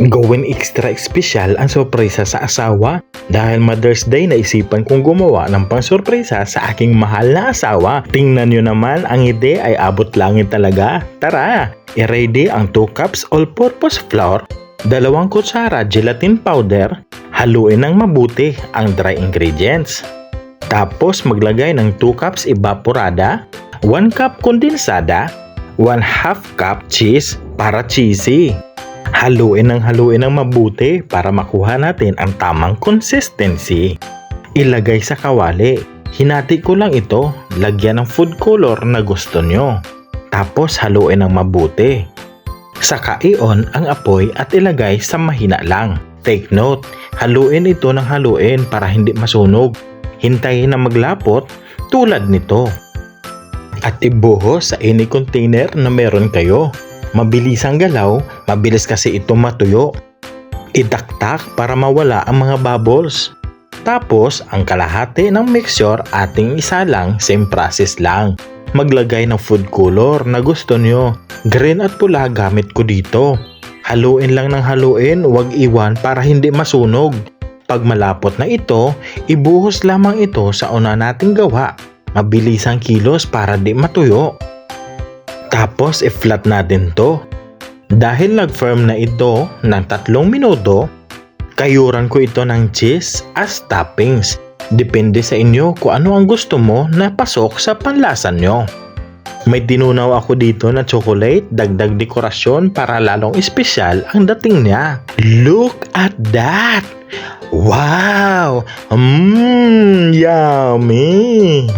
Gawin extra espesyal ang sorpresa sa asawa dahil Mother's Day naisipan kong gumawa ng pang-sorpresa sa aking mahal na asawa. Tingnan nyo naman, ang ide ay abot langit talaga. Tara, i-ready ang 2 cups all-purpose flour, dalawang kutsara gelatin powder, haluin ng mabuti ang dry ingredients. Tapos maglagay ng 2 cups evaporada, 1 cup kondensada, 1 half cup cheese para cheesy. Haluin ng haluin ng mabuti para makuha natin ang tamang consistency. Ilagay sa kawali. Hinati ko lang ito, lagyan ng food color na gusto nyo. Tapos haluin ng mabuti. Saka i-on ang apoy at ilagay sa mahina lang. Take note, haluin ito ng haluin para hindi masunog. Hintayin na maglapot tulad nito. At ibuhos sa any container na meron kayo. Mabilis ang galaw, mabilis kasi ito matuyo. Idaktak para mawala ang mga bubbles. Tapos, ang kalahati ng mixture ating isa lang, same process lang. Maglagay ng food color na gusto nyo. Green at pula gamit ko dito. Haluin lang ng haluin, huwag iwan para hindi masunog. Pag malapot na ito, ibuhos lamang ito sa una nating gawa. Mabilis ang kilos para di matuyo. Tapos i-flat natin to. Dahil nag-firm na ito ng tatlong minuto, kayuran ko ito ng cheese as toppings. Depende sa inyo kung ano ang gusto mo na pasok sa panlasa nyo. May tinunaw ako dito na chocolate, dagdag dekorasyon para lalong espesyal ang dating niya. Look at that! Wow! Mmm, yummy!